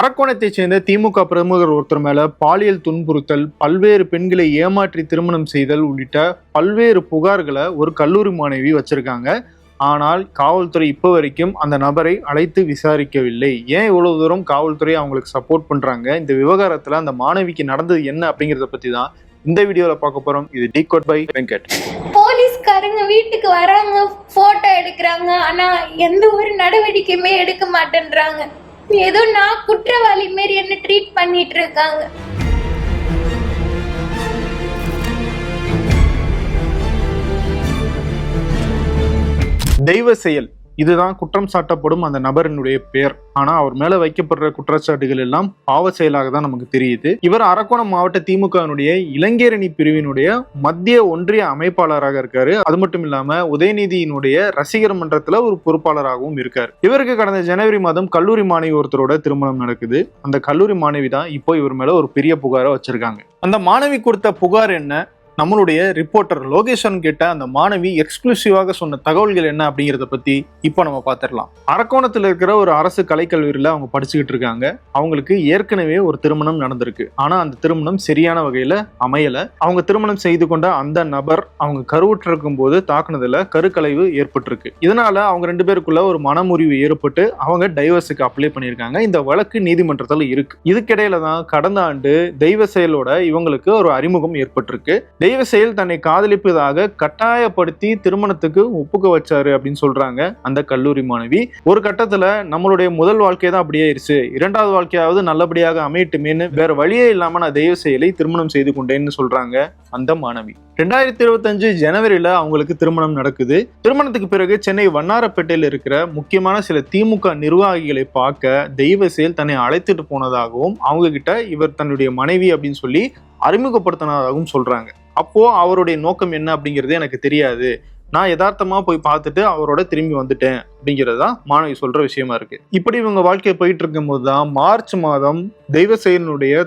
அரக்கோணத்தைச் சேர்ந்த திமுக பிரமுகர் ஒருத்தர் மேல பாலியல் துன்புறுத்தல் பல்வேறு பெண்களை ஏமாற்றி திருமணம் செய்தல் உள்ளிட்ட பல்வேறு புகார்களை ஒரு கல்லூரி மாணவி வச்சிருக்காங்க. ஆனால் காவல்துறை இப்போ வரைக்கும் அந்த நபரை அழைத்து விசாரிக்கவில்லை. ஏன் இவ்வளவு தூரம் காவல்துறை அவங்களுக்கு சப்போர்ட் பண்றாங்க? இந்த விவகாரத்துல அந்த மாணவிக்கு நடந்தது என்ன அப்படிங்கறத பத்தி தான் இந்த வீடியோல பார்க்க போறோம். இது டீ கோட் பை வெங்கட். போலீஸ்காரங்க வீட்டுக்கு வராங்க போட்டோ எடுக்கிறாங்க. ஆனா எந்த ஒரு நடவடிக்கையுமே எடுக்க மாட்டேன்றாங்க. ஏதோ நான் குற்றவாளி மாரி என்ன ட்ரீட் பண்ணிட்டு இருக்காங்க தெய்வ செயல். இதுதான் குற்றம் சாட்டப்படும் அந்த நபரினுடைய பெயர் ஆனா அவர் மேல வைக்கப்படுற குற்றச்சாட்டுகள் எல்லாம் பாவ செயலாக தான் நமக்கு தெரியுது. இவர் அரக்கோணம் மாவட்ட திமுகவினுடைய இளைஞரணி பிரிவினுடைய மத்திய ஒன்றிய அமைப்பாளராக இருக்காரு. அது மட்டும் இல்லாம உதயநிதியினுடைய ரசிகர் மன்றத்துல ஒரு பொறுப்பாளராகவும் இருக்காரு. இவருக்கு கடந்த ஜனவரி மாதம் கல்லூரி மாணவி ஒருத்தரோட திருமணம் நடக்குது. அந்த கல்லூரி மாணவி தான் இப்போ இவர் மேல ஒரு பெரிய புகாரை வச்சிருக்காங்க. அந்த மாணவி கொடுத்த புகார் என்ன? நம்மளுடைய ரிப்போர்ட்டர் லோகேஷன் கிட்ட அந்த மாணவி எக்ஸ்க்ளூசிவாக சொன்ன தகவல்கள் என்ன அப்படிங்கிறத பத்தி இப்போ நம்ம பார்த்துடலாம் அரக்கோணத்தில் இருக்கிற ஒரு அரசு கலைக்கல்லூரியில் அவங்க படிச்சுக்கிட்டு இருக்காங்க. அவங்களுக்கு ஏற்கனவே ஒரு திருமணம் நடந்திருக்கு. ஆனா அந்த திருமணம் சரியான வகையில அமையல. அவங்க திருமணம் செய்து கொண்ட அந்த நபர் அவங்க கருவுற்றிருக்கும் போது தாக்குனதுல கருக்கலைவு ஏற்பட்டிருக்கு. இதனால அவங்க ரெண்டு பேருக்குள்ள ஒரு மனமுறிவு ஏற்பட்டு அவங்க டைவர்ஸுக்கு அப்ளை பண்ணியிருக்காங்க. இந்த வழக்கு நீதிமன்றத்தில் இருக்கு. இதுக்கிடையில தான் கடந்த ஆண்டு தெய்வ செயலோட இவங்களுக்கு ஒரு அறிமுகம் ஏற்பட்டிருக்கு. தெய்வ செயல் தன்னை காதலிப்பதாக கட்டாயப்படுத்தி திருமணத்துக்கு ஒப்புக்க வச்சாரு அப்படின்னு சொல்றாங்க அந்த கல்லூரி மாணவி. ஒரு கட்டத்துல நம்மளுடைய முதல் வாழ்க்கை தான் அப்படியே ஆயிருச்சு இரண்டாவது வாழ்க்கையாவது நல்லபடியாக அமையட்டுமேன்னு வேற வழியே இல்லாம நான் தெய்வ செயலை திருமணம் செய்து கொண்டேன்னு சொல்றாங்க அந்த மாணவி. ரெண்டாயிரத்தி இருபத்தஞ்சு ஜனவரியில அவங்களுக்கு திருமணம் நடக்குது. திருமணத்துக்கு பிறகு சென்னை வண்ணாரப்பேட்டையில் இருக்கிற முக்கியமான சில திமுக நிர்வாகிகளை பார்க்க தெய்வ செயல் தன்னை அழைத்துட்டு போனதாகவும் அவங்க கிட்ட இவர் தன்னுடைய மனைவி அப்படின்னு சொல்லி அறிமுகப்படுத்தினதாகவும் சொல்றாங்க. அப்போ அவருடைய நோக்கம் என்ன அப்படிங்கிறது எனக்கு தெரியாது. நான் யதார்த்தமா போய் பார்த்துட்டு அவரோட திரும்பி வந்துட்டேன். அப்படிங்கிறது தான் மாணவி சொல்ற விஷயமா இருக்கு. இப்படி இவங்க வாழ்க்கையை போயிட்டு இருக்கும்போது தான் மார்ச் மாதம் தெய்வ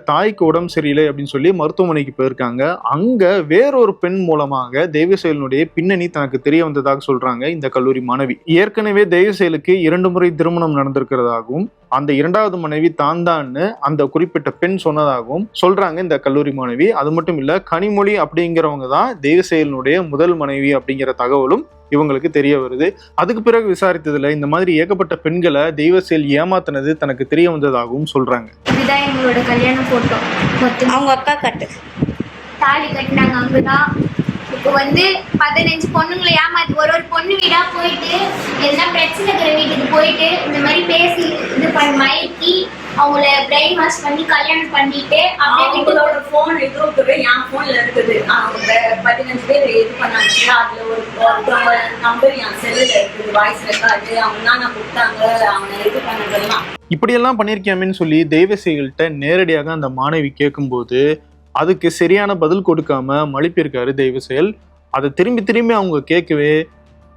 தாய்க்கு உடம்பு சரியில்லை அப்படின்னு சொல்லி மருத்துவமனைக்கு போயிருக்காங்க. அங்க வேறொரு பெண் மூலமாக தெய்வசேலனுடைய பின்னணி தனக்கு தெரிய வந்ததாக சொல்றாங்க இந்த கல்லூரி மாணவி. ஏற்கனவே தெய்வ செயலுக்கு இரண்டு முறை திருமணம் நடந்திருக்கிறதாகவும் அந்த இரண்டாவது மனைவி தான் தான்னு அந்த குறிப்பிட்ட பெண் சொன்னதாகவும் சொல்றாங்க இந்த கல்லூரி மாணவி. அது மட்டும் இல்ல கனிமொழி அப்படிங்கிறவங்க தான் தெய்வசெயலனுடைய முதல் மனைவி அப்படிங்கிற தகவலும் இவங்களுக்கு தெரிய வருது. அதுக்கு பிறகு விசாரித்ததுல இந்த மாதிரி ஏகப்பட்ட பெண்களை தெய்வ செயல் ஏமாத்தினது தனக்கு தெரிய வந்ததாகவும் சொல்றாங்க. இதுதான் எங்களோட கல்யாண போட்டோ அவங்க அக்கா கட்டு தாலி கட்டினாங்க அங்கதான். இப்போ வந்து பதினஞ்சு பொண்ணுங்களை ஏமாத்தி ஒரு ஒரு பொண்ணு வீடா போயிட்டு எதனா பிரச்சனை இருக்கிற வீட்டுக்கு போயிட்டு இந்த மாதிரி பேசி இது பண்ணி மயக்கி அவங்கள பிரெயின் வாஷ் பண்ணி கல்யாணம் பண்ணிட்டு அவங்களோட போன் இது இருக்குது என் போன்ல இருக்குது. அவங்க பதினஞ்சு பேர் இது பண்ணாங்க. அதுல ஒரு ஒருத்தவங்க நம்பர் என் செல்லுல இருக்குது. வாய்ஸ் ரெக்கார்டு அவங்க தான் நான் கொடுத்தாங்க. அவங்க இது பண்ணதெல்லாம். இப்படியெல்லாம் பண்ணியிருக்கேன்னு சொல்லி தெய்வ செயல்கிட்ட நேரடியாக அந்த மாணவி கேட்கும்போது அதுக்கு சரியான பதில் கொடுக்காம மழுப்பியிருக்காரு தெய்வ செயல் அதை திரும்பி திரும்பி அவங்க கேட்கவே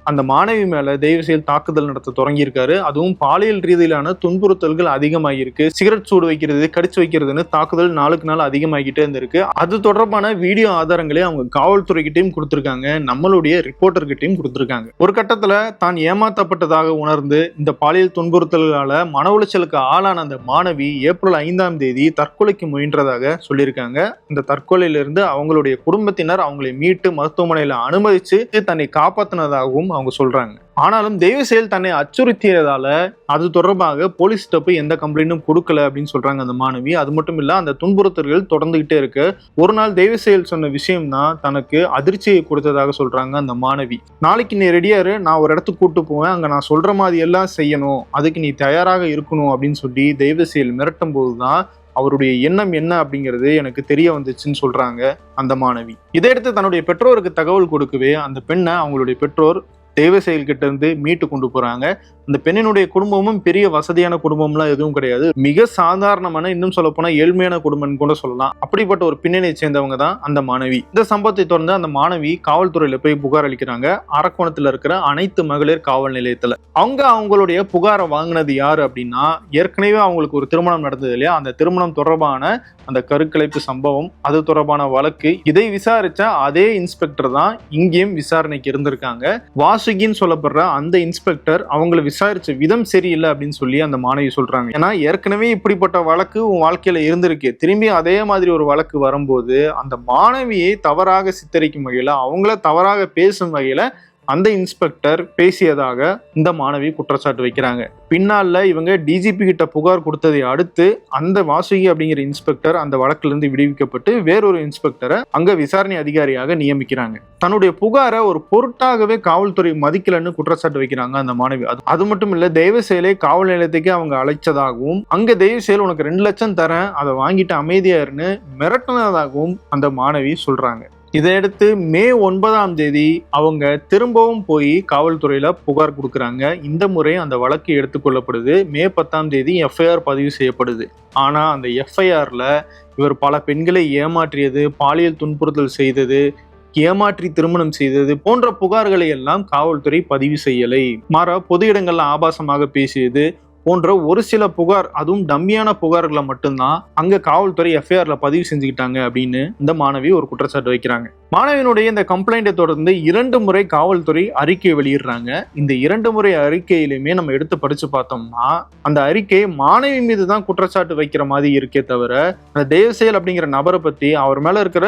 அந்த மாணவி மேல தெய்வ செயல் தாக்குதல் நடத்த தொடங்கியிருக்காரு. அதுவும் பாலியல் ரீதியிலான துன்புறுத்தல்கள் அதிகமாகியிருக்கு. சிகரெட் சூடு வைக்கிறது கடிச்சு வைக்கிறதுன்னு தாக்குதல் நாளுக்கு நாள் அதிகமாகிட்டே இருந்திருக்கு. அது தொடர்பான வீடியோ ஆதாரங்களே அவங்க காவல்துறைகிட்டையும் கொடுத்துருக்காங்க. நம்மளுடைய ரிப்போர்ட்டர்கிட்டையும் கொடுத்துருக்காங்க. ஒரு கட்டத்துல தான் ஏமாற்றப்பட்டதாக உணர்ந்து இந்த பாலியல் துன்புறுத்தல்களால மன உளைச்சலுக்கு ஆளான அந்த மாணவி ஏப்ரல் ஐந்தாம் தேதி தற்கொலைக்கு முயன்றதாக சொல்லியிருக்காங்க. இந்த தற்கொலையிலிருந்து அவங்களுடைய குடும்பத்தினர் அவங்களை மீட்டு மருத்துவமனையில் அனுமதிச்சு தன்னை காப்பாற்றினதாகவும் அவங்க சொல்றாங்க. ஆனாலும் தெய்வ செயல் தன்னை அச்சுறுத்தியதால அது தொடர்பாக போலீஸ்கிட்ட போய் எந்த கம்ப்ளைண்ட்டும் கொடுக்கல அப்படின்னு சொல்றாங்க அந்த மாணவி. அது மட்டும் இல்ல அந்த துன்புறுத்தல்கள் தொடர்ந்துகிட்டே இருக்கு. ஒரு நாள் தெய்வ செயல் சொன்ன விஷயம் தான் தனக்கு அதிர்ச்சியை கொடுத்ததாக சொல்றாங்க அந்த மாணவி. நாளைக்கு நீ ரெடியாரு நான் ஒரு இடத்துக்கு கூட்டு போவேன். அங்க நான் சொல்ற மாதிரி எல்லாம் செய்யணும். அதுக்கு நீ தயாராக இருக்கணும் அப்படின்னு சொல்லி தெய்வ செயல் மிரட்டும் போதுதான் அவருடைய எண்ணம் என்ன அப்படிங்கிறது எனக்கு தெரிய வந்துச்சுன்னு சொல்றாங்க அந்த மாணவி. இதையடுத்து தன்னுடைய பெற்றோருக்கு தகவல் கொடுக்கவே அந்த பெண்ணை அவங்களுடைய பெற்றோர் தேவசெயல் கிட்ட இருந்து மீட்டு கொண்டு போறாங்க. அந்த பெண்ணினுடைய குடும்பமும் பெரிய வசதியான குடும்பம்லாம் எதுவும் கிடையாது. மிக சாதாரணமான இன்னும் சொல்ல போனா ஏழ்மையான குடும்பம்னு கூட சொல்லலாம். அப்படிப்பட்ட ஒரு பின்னணியை சேர்ந்தவங்க தான் அந்த மாணவி. இந்த சம்பவத்தை தொடர்ந்து அந்த மாணவி காவல்துறையில போய் புகார் அளிக்கிறாங்க. அரக்கோணத்துல இருக்கிற அனைத்து மகளிர் காவல் நிலையத்துல. அவங்க அவங்களுடைய புகாரை வாங்கினது யாரு அப்படின்னா ஏற்கனவே அவங்களுக்கு ஒரு திருமணம் நடந்தது இல்லையா? அந்த திருமணம் தொடர்பான அந்த கருக்கலைப்பு சம்பவம் அது தொடர்பான வழக்கு. இதை விசாரிச்ச அதே இன்ஸ்பெக்டர் தான் இங்கேயும் விசாரணைக்கு இருந்திருக்காங்க. வாசு வாசுகின்னு சொல்லப்படுற அந்த இன்ஸ்பெக்டர் அவங்கள விசாரிச்ச விதம் சரியில்லை அப்படின்னு சொல்லி அந்த மாணவி சொல்றாங்க. ஏன்னா ஏற்கனவே இப்படிப்பட்ட வழக்கு உன் வாழ்க்கையில இருந்திருக்கு. திரும்பி அதே மாதிரி ஒரு வழக்கு வரும்போது அந்த மாணவியை தவறாக சித்தரிக்கும் வகையில அவங்கள தவறாக பேசும் வகையில அந்த இன்ஸ்பெக்டர் பேசியதாக இந்த மாணவி குற்றச்சாட்டு வைக்கிறாங்க. பின்னால இவங்க டிஜிபி கிட்ட புகார் கொடுத்ததை அடுத்து அந்த வாசுகி அப்படிங்கிற இன்ஸ்பெக்டர் அந்த வழக்குல இருந்து விடுவிக்கப்பட்டு வேறொரு இன்ஸ்பெக்டரை அங்க விசாரணை அதிகாரியாக நியமிக்கிறாங்க. தன்னுடைய புகாரை ஒரு பொருட்டாகவே காவல்துறை மதிக்கலன்னு குற்றச்சாட்டு வைக்கிறாங்க அந்த மாணவி. அது அது மட்டும் இல்ல தெய்வ செயலை காவல் நிலையத்துக்கே அவங்க அழைச்சதாகவும் அங்க தெய்வ செயல் உனக்கு ரெண்டு லட்சம் தரேன் அதை வாங்கிட்டு அமைதியா இருன்னு மிரட்டினதாகவும் அந்த மாணவி சொல்றாங்க. இதையடுத்து மே ஒன்பதாம் தேதி அவங்க திரும்பவும் போய் காவல்துறையில் புகார் கொடுக்குறாங்க. இந்த முறை அந்த வழக்கு எடுத்துக்கொள்ளப்படுது மே பத்தாம் தேதி எஃப்ஐஆர் பதிவு செய்யப்படுது. ஆனால் அந்த எஃப்ஐஆரில் இவர் பல பெண்களை ஏமாற்றியது பாலியல் துன்புறுத்தல் செய்தது ஏமாற்றி திருமணம் செய்தது போன்ற புகார்களை எல்லாம் காவல்துறை பதிவு செய்யலை. மாற பொது இடங்கள்ல ஆபாசமாக பேசியது போன்ற ஒரு சில புகார் அதுவும் டம்மியான புகார்களை மட்டும்தான் அங்க காவல்துறை எஃப்ஐஆர்ல பதிவு செஞ்சுக்கிட்டாங்க அப்படின்னு இந்த மாணவி ஒரு குற்றச்சாட்டு வைக்கிறாங்க. மாணவியினுடைய இந்த கம்ப்ளைண்ட்டை தொடர்ந்து இரண்டு முறை காவல்துறை அறிக்கை வெளியிடுறாங்க. இந்த இரண்டு முறை அறிக்கையிலுமே நம்ம எடுத்து படிச்சு பார்த்தோம்னா அந்த அறிக்கை மாணவி மீது தான் குற்றச்சாட்டு வைக்கிற மாதிரி இருக்கே தவிர அந்த தேவசேல் அப்படிங்கிற நபரை பத்தி அவர் மேல இருக்கிற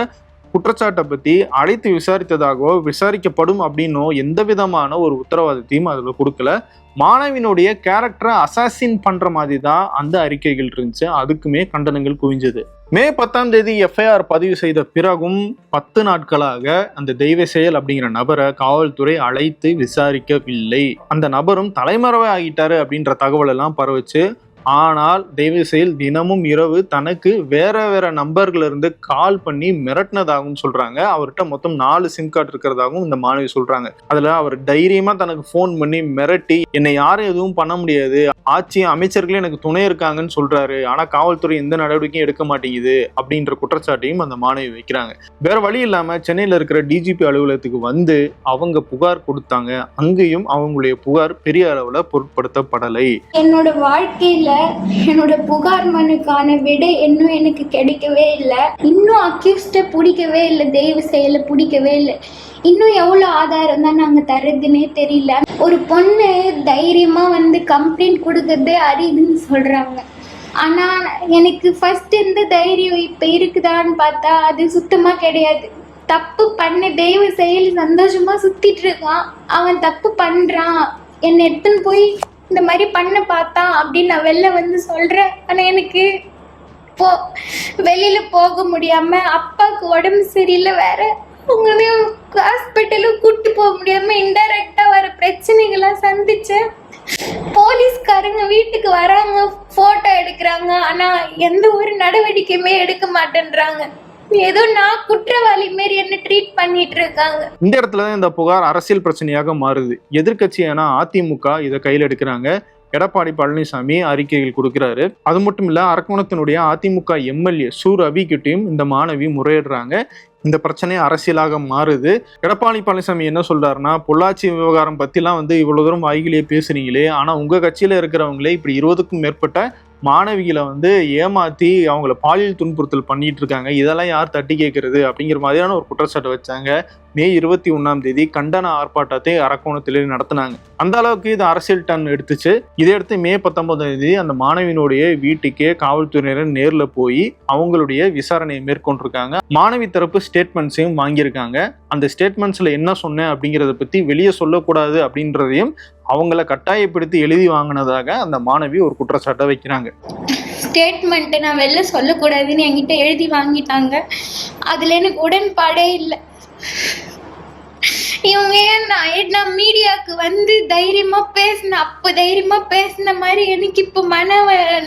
குற்றச்சாட்டை பத்தி அழைத்து விசாரித்ததாகவோ விசாரிக்கப்படும் அப்படின்னோ எந்த விதமான ஒரு உத்தரவாதத்தையும் அதுல கொடுக்கல. மாணவினுடைய கேரக்டரை அசாசின் பண்ற மாதிரி தான் அந்த அறிக்கைகள் இருந்துச்சு. அதுக்குமே கண்டனங்கள் குவிஞ்சது. மே பத்தாம் தேதி எஃப்ஐஆர் பதிவு செய்த பிறகும் பத்து நாட்களாக அந்த தெய்வ செயல் அப்படிங்கிற நபரை காவல்துறை அழைத்து விசாரிக்கவில்லை. அந்த நபரும் தலைமறைவாகிட்டாரு அப்படின்ற தகவல் எல்லாம் பரவச்சு. ஆனால் தெய்வ செயல் தினமும் இரவு தனக்கு வேற வேற நம்பர்ல இருந்து கால் பண்ணி மிரட்டினதாகவும் சொல்றாங்க. அவர்கிட்ட மொத்தம் நாலு சிம் கார்டு இருக்கிறதாகவும் இந்த மாணவி சொல்றாங்க. அதுல அவர் தைரியமா தனக்கு ஃபோன் பண்ணி மிரட்டி என்னை யாரும் எதுவும் பண்ண முடியாது. ஆட்சி அமைச்சர்களே எனக்கு துணை இருக்காங்கன்னு சொல்றாரு. ஆனா காவல்துறை எந்த நடவடிக்கையும் எடுக்க மாட்டேங்குது. அப்படின்ற குற்றச்சாட்டையும் அந்த மாணவி வைக்கிறாங்க. வேற வழி இல்லாம சென்னையில இருக்கிற டிஜிபி அலுவலகத்துக்கு வந்து அவங்க புகார் கொடுத்தாங்க. அங்கேயும் அவங்களுடைய புகார் பெரிய அளவுல பொருட்படுத்தப்படலை. என்னோட வாழ்க்கையில என்னோட புகார் மனுக்கான விடை இன்னும் எனக்கு கிடைக்கவே இல்லை. இன்னும் அக்யூஸ்ட பிடிக்கவே இல்லை தெய்வ செயலை பிடிக்கவே இல்லை. இன்னும் எவ்வளோ ஆதாரம் தான் நாங்கள் தர்றதுன்னே தெரியல. ஒரு பொண்ணு தைரியமா வந்து கம்ப்ளைண்ட் கொடுக்கறதே அரிதுன்னு சொல்றாங்க. ஆனா எனக்கு ஃபர்ஸ்ட் இருந்த தைரியம் இப்ப இருக்குதான்னு பார்த்தா அது சுத்தமா கிடையாது. தப்பு பண்ண தெய்வ செயல் சந்தோஷமா சுத்திட்டு இருக்கான். அவன் தப்பு பண்றான். என்னை எடுத்துன்னு போய் இந்த மாதிரி பண்ண பார்த்தான் அப்படின்னு நான் வெளில வந்து சொல்றேன். ஆனா எனக்கு போ வெளியில போக முடியாம அப்பாவுக்கு உடம்பு சரியில்லை வேற. உங்களையும் ஹாஸ்பிட்டலும் கூட்டு போக முடியாம இன்டைரக்டா வர பிரச்சனைகள்லாம் சந்திச்சேன். போலீஸ்காரங்க வீட்டுக்கு வராங்க போட்டோ எடுக்கிறாங்க. ஆனா எந்த ஒரு நடவடிக்கையுமே எடுக்க மாட்டேன்றாங்க. ஏதோ நான் குற்றவாளி மாரி என்ன ட்ரீட் பண்ணிட்டு இருக்காங்க இந்த இடத்துல தான் இந்த புகார் அரசியல் பிரச்சனையாக மாறுது. எதிர்கட்சியான அதிமுக இதை கையில் எடுக்கிறாங்க. எடப்பாடி பழனிசாமி அறிக்கைகள் கொடுக்கிறாரு. அது மட்டும் இல்ல அரக்கோணத்தினுடைய அதிமுக எம்எல்ஏ சு. ரவி கிட்டையும் இந்த மாணவி முறையிடுறாங்க. இந்த பிரச்சனை அரசியலாக மாறுது. எடப்பாடி பழனிசாமி என்ன சொல்றாருன்னா பொள்ளாச்சி விவகாரம் பத்திலாம் வந்து இவ்வளவு தூரம் வாய்கிலேயே பேசுறீங்களே ஆனா உங்க கட்சியில இருக்கிறவங்களே இப்படி இருபதுக்கும் மேற்பட்ட மாணவிகளை வந்து ஏமாத்தி அவங்கள பாலியல் துன்புறுத்தல் பண்ணிட்டு இருக்காங்க. இதெல்லாம் யார் தட்டி கேட்கறது அப்படிங்கிற மாதிரியான ஒரு குற்றச்சாட்டு வச்சாங்க. மே இருபத்தி ஒன்னாம் தேதி கண்டன ஆர்ப்பாட்டத்தை அரக்கோணத்திலே நடத்தினாங்க. அந்த அளவுக்கு இது அரசியல் டன் எடுத்துச்சு. இதையடுத்து மே பத்தொன்பதாம் தேதி அந்த மாணவியினுடைய வீட்டுக்கே காவல்துறையினர் நேரில் போய் அவங்களுடைய விசாரணையை மேற்கொண்டிருக்காங்க. மாணவி தரப்பு ஸ்டேட்மெண்ட்ஸையும் வாங்கியிருக்காங்க. அந்த ஸ்டேட்மெண்ட்ஸில் என்ன சொன்னேன் அப்படிங்கிறத பற்றி வெளியே சொல்லக்கூடாது அப்படின்றதையும் அவங்கள கட்டாயப்படுத்தி எழுதி வாங்கினதாக அந்த மாணவி ஒரு குற்றச்சாட்டை வைக்கிறாங்க. ஸ்டேட்மெண்ட்டு நான் வெளில சொல்லக்கூடாதுன்னு என்கிட்ட எழுதி வாங்கிட்டாங்க. அதில் எனக்கு உடன்பாடே இல்லை. இவங்க ஏன் நான் நான் மீடியாவுக்கு வந்து தைரியமா பேசின அப்போ தைரியமா பேசின மாதிரி எனக்கு இப்போ மன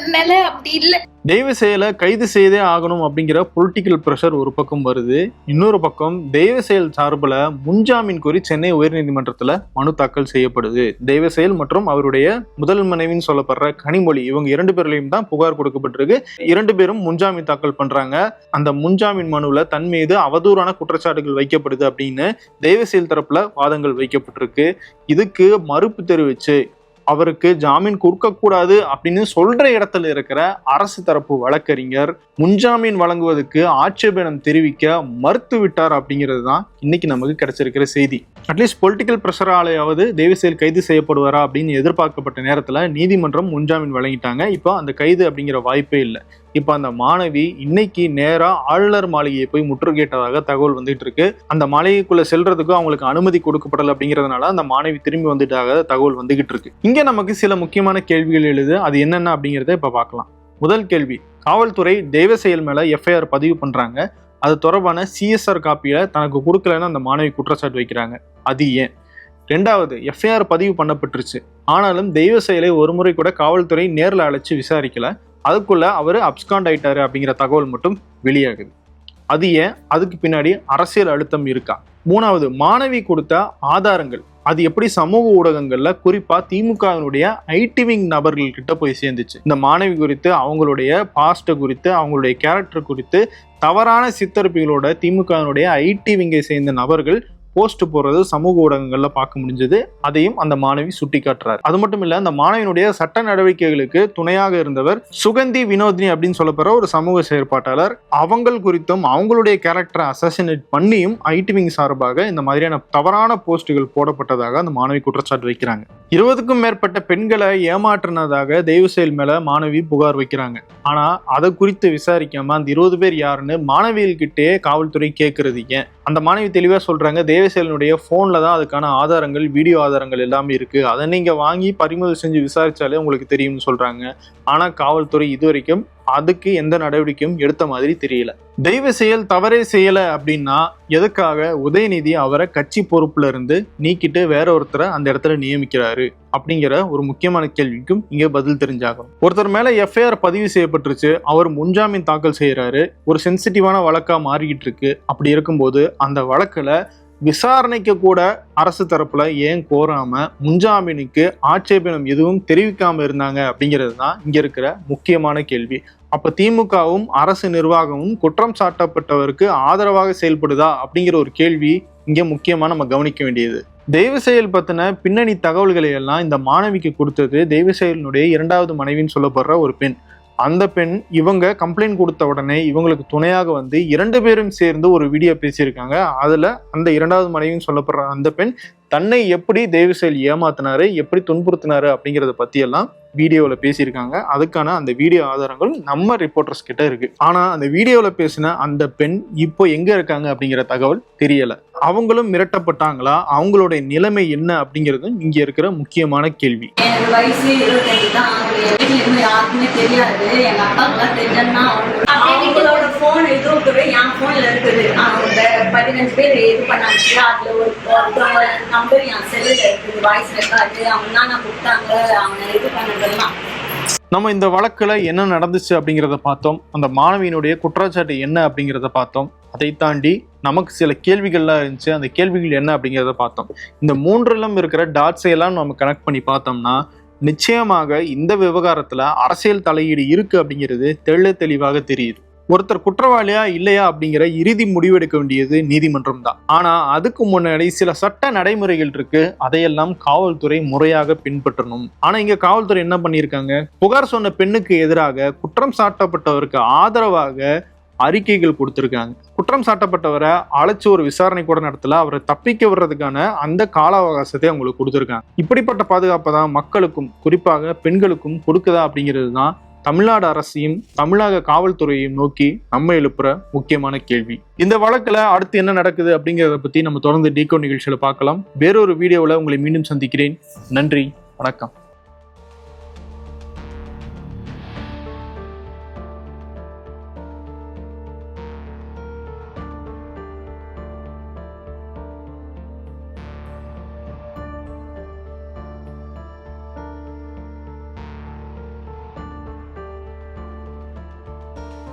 நிலை அப்படி இல்லை. தெய்வ செயலை கைது செய்தே ஆகணும் அப்படிங்கிற பொலிட்டிக்கல் ப்ரெஷர் ஒரு பக்கம் வருது. இன்னொரு பக்கம் தெய்வ செயல் சார்பில் முன்ஜாமீன் கோரி சென்னை உயர்நீதிமன்றத்தில் மனு தாக்கல் செய்யப்படுது. தெய்வ செயல் மற்றும் அவருடைய முதல் மனைவின்னு சொல்லப்படுற கனிமொழி இவங்க இரண்டு பேர்லையும் தான் புகார் கொடுக்கப்பட்டிருக்கு. இரண்டு பேரும் முன்ஜாமீன் தாக்கல் பண்றாங்க. அந்த முன்ஜாமீன் மனுவில் தன் மீது அவதூறான குற்றச்சாட்டுகள் வைக்கப்படுது அப்படின்னு தெய்வ செயல் தரப்புல வாதங்கள் வைக்கப்பட்டிருக்கு. இதுக்கு மறுப்பு தெரிவிச்சு அவருக்கு ஜாமீன் கொடுக்கக்கூடாது அப்படின்னு சொல்ற இடத்துல இருக்கிற அரசு தரப்பு வழக்கறிஞர் முன்ஜாமீன் வழங்குவதற்கு ஆட்சேபனம் தெரிவிக்க மறுத்து விட்டார் அப்படிங்கிறது தான் இன்னைக்கு நமக்கு கிடைச்சிருக்கிற செய்தி. அட்லீஸ்ட் பொலிட்டிக்கல் ப்ரெஷராலேயாவது தேவசேல் கைது செய்யப்படுவாரா அப்படின்னு எதிர்பார்க்கப்பட்ட நேரத்தில் நீதிமன்றம் முன்ஜாமீன் வழங்கிட்டாங்க. இப்போ அந்த கைது அப்படிங்கிற வாய்ப்பே இல்லை. இப்போ அந்த மாணவி இன்னைக்கு நேராக ஆளுநர் மாளிகையை போய் முற்றுகையிட்டதாக தகவல் வந்துட்டு இருக்கு. அந்த மாளிகைக்குள்ள செல்றதுக்கும் அவங்களுக்கு அனுமதி கொடுக்கப்படல அப்படிங்கிறதுனால அந்த மாணவி திரும்பி வந்துட்டாக தகவல் வந்துகிட்டு இருக்கு. இங்கே நமக்கு சில முக்கியமான கேள்விகள் எழுது. அது என்னென்ன அப்படிங்கிறத இப்போ பார்க்கலாம். முதல் கேள்வி காவல்துறை தெய்வ செயல் மேல எஃப்ஐஆர் பதிவு பண்றாங்க. அது தொடர்பான சிஎஸ்ஆர் காப்பியை தனக்கு கொடுக்கலன்னு அந்த மாணவி குற்றச்சாட்டு வைக்கிறாங்க. அது ஏன்? ரெண்டாவது எஃப்ஐஆர் பதிவு பண்ணப்பட்டுருச்சு. ஆனாலும் தெய்வ செயலை ஒரு முறை கூட காவல்துறை நேரில் அழைச்சி விசாரிக்கல. அதுக்குள்ள அவர் அப்ஸ்காண்ட் ஆயிட்டாரு அப்படிங்கிற தகவல் மட்டும் வெளியாகுது. அது ஏன்? அதுக்கு பின்னாடி அரசியல் அழுத்தம் இருக்கா? மூணாவது மாணவி கொடுத்த ஆதாரங்கள். அது எப்படி சமூக ஊடகங்கள்ல குறிப்பா திமுகவினுடைய ஐடிவிங் நபர்கள் கிட்ட போய் சேர்ந்துச்சு. இந்த மாணவி குறித்து அவங்களுடைய பாஸ்ட குறித்து அவங்களுடைய கேரக்டர் குறித்து தவறான சித்தரிப்புகளோட திமுகவினுடைய ஐடிவிங்கை சேர்ந்த நபர்கள் போஸ்ட் போடுறது சமூக ஊடகங்களில் பார்க்க முடிஞ்சது. அதையும் அந்த மாணவி சுட்டிக்காட்டுறார். அது மட்டும் இல்லை அந்த மாணவியினுடைய சட்ட நடவடிக்கைகளுக்கு துணையாக இருந்தவர் சுகந்தி வினோதினி அப்படின்னு சொல்லப்படுற ஒரு சமூக செயற்பாட்டாளர். அவங்கள் குறித்தும் அவங்களுடைய கேரக்டரை அசசினேட் பண்ணியும் ஐடி விங் சார்பாக இந்த மாதிரியான தவறான போஸ்டுகள் போடப்பட்டதாக அந்த மாணவி குற்றச்சாட்டு வைக்கிறாங்க. இருபதுக்கும் மேற்பட்ட பெண்களை ஏமாற்றினதாக தெய்வ செயல் மேல மாணவி புகார் வைக்கிறாங்க. ஆனா அதை குறித்து விசாரிக்காம அந்த இருபது பேர் யாருன்னு மாணவியல்கிட்டே காவல்துறை கேட்கறது ஏன்? அந்த மாணவி தெளிவா சொல்றாங்க ஏஎஸ்எல்னுடைய ஃபோனில் தான் அதுக்கான ஆதாரங்கள் வீடியோ ஆதாரங்கள் எல்லாமே இருக்குது அதை நீங்கள் வாங்கி பறிமுதல் செஞ்சு விசாரித்தாலே உங்களுக்கு தெரியும்னு சொல்கிறாங்க ஆனால் காவல்துறை இதுவரைக்கும் அதுக்கு எந்த நடவடிக்கையும் எடுத்த மாதிரி தெரியல. தெய்வ செயல் தவறே செய்யலை அப்படின்னா எதுக்காக உதயநிதி அவரை கட்சி பொறுப்புல இருந்து நீக்கிட்டு வேற ஒருத்தரை அந்த இடத்துல நியமிக்கிறாரு? அப்படிங்கிற ஒரு முக்கியமான கேள்விக்கும் இங்கே பதில் தெரிஞ்சாகும் ஒருத்தர் மேல எஃப்ஐஆர் பதிவு செய்யப்பட்டுருச்சு. அவர் முன்ஜாமீன் தாக்கல் செய்கிறாரு ஒரு சென்சிட்டிவான வழக்காக மாறிக்கிட்டு இருக்கு. அப்படி இருக்கும்போது அந்த வழக்கில் விசாரணைக்கு கூட அரசு தரப்புல ஏன் கோராம முன்ஜாமீனுக்கு ஆட்சேபனம் எதுவும் தெரிவிக்காம இருந்தாங்க அப்படிங்கிறது தான் இங்க இருக்கிற முக்கியமான கேள்வி. அப்ப திமுகவும் அரசு நிர்வாகமும் குற்றம் சாட்டப்பட்டவருக்கு ஆதரவாக செயல்படுதா அப்படிங்கிற ஒரு கேள்வி இங்க முக்கியமா நம்ம கவனிக்க வேண்டியது. தெய்வ செயல் பத்தின பின்னணி தகவல்களை எல்லாம் இந்த மாணவிக்கு கொடுத்தது தெய்வ செயலினுடைய இரண்டாவது மனைவின்னு சொல்லப்படுற ஒரு பெண். அந்த பெண் இவங்க கம்ப்ளைண்ட் கொடுத்த உடனே இவங்களுக்கு துணையாக வந்து இரண்டு பேரும் சேர்ந்து ஒரு வீடியோ பேசியிருக்காங்க. அதில் அந்த இரண்டாவது மனைவியும் சொல்லப்படுற அந்த பெண் தன்னை எப்படி தெய்வசெயல் ஏமாத்தினாரு எப்படி துன்புறுத்தினாரு அப்படிங்கறத பத்தி எல்லாம் வீடியோவில் பேசியிருக்காங்க. அதுக்கான அந்த வீடியோ ஆதாரங்கள் நம்ம ரிப்போர்ட்டர்ஸ் கிட்ட இருக்கு. ஆனா அந்த வீடியோவில் பேசின அந்த பெண் இப்போ எங்க இருக்காங்க அப்படிங்கிற தகவல் தெரியல. அவங்களும் மிரட்டப்பட்டாங்களா? அவங்களுடைய நிலைமை என்ன அப்படிங்கிறதும் இங்க இருக்கிற முக்கியமான கேள்வி. தெரியாது. போன் இதுவும் கூட என் போன்ல இருக்குது. அந்த பதினஞ்சு பேர் இது பண்ணாங்க. அதுல ஒரு ஒருத்தவங்க நம்பர் என் செல்லுல இருக்குது. வாய்ஸ் ரெக்கார்டு அவங்க தான் நான் கொடுத்தாங்க. அவங்க இது பண்ணதெல்லாம். நம்ம இந்த வழக்கில் என்ன நடந்துச்சு அப்படிங்கிறத பார்த்தோம். அந்த மாணவியினுடைய குற்றச்சாட்டு என்ன அப்படிங்கிறத பார்த்தோம். அதை தாண்டி நமக்கு சில கேள்விகள்லாம் இருந்துச்சு. அந்த கேள்விகள் என்ன அப்படிங்கிறத பார்த்தோம். இந்த மூன்றிலும் இருக்கிற டாட்ஸை எல்லாம் நம்ம கனெக்ட் பண்ணி பார்த்தோம்னா நிச்சயமாக இந்த விவகாரத்தில் அரசியல் தலையீடு இருக்குது அப்படிங்கிறது தெள்ள தெளிவாக தெரியுது. ஒருத்தர் குற்றவாளியா இல்லையா அப்படிங்கிற இறுதி முடிவெடுக்க வேண்டியது நீதிமன்றம் தான். ஆனா அதுக்கு முன்னாடி சில சட்ட நடைமுறைகள் இருக்கு. அதையெல்லாம் காவல்துறை முறையாக பின்பற்றணும். ஆனா இங்க காவல்துறை என்ன பண்ணியிருக்காங்க? புகார் சொன்ன பெண்ணுக்கு எதிராக குற்றம் சாட்டப்பட்டவருக்கு ஆதரவாக அறிக்கைகள் கொடுத்துருக்காங்க. குற்றம் சாட்டப்பட்டவரை அழைச்சு ஒரு விசாரணை கூட நடத்தல. அவரை தப்பிக்க விடுறதுக்கான அந்த கால அவகாசத்தை அவங்களுக்கு கொடுத்துருக்காங்க. இப்படிப்பட்ட பாதுகாப்பை தான் மக்களுக்கும் குறிப்பாக பெண்களுக்கும் கொடுக்குதா அப்படிங்கிறது தான் தமிழ்நாடு அரசையும் தமிழக காவல்துறையையும் நோக்கி நம்ம எழுப்புற முக்கியமான கேள்வி. இந்த வழக்குல அடுத்து என்ன நடக்குது அப்படிங்கிறத பத்தி நம்ம தொடர்ந்து டீகோ நிகழ்ச்சியில பார்க்கலாம். வேறொரு வீடியோவில் உங்களை மீண்டும் சந்திக்கிறேன். நன்றி வணக்கம்.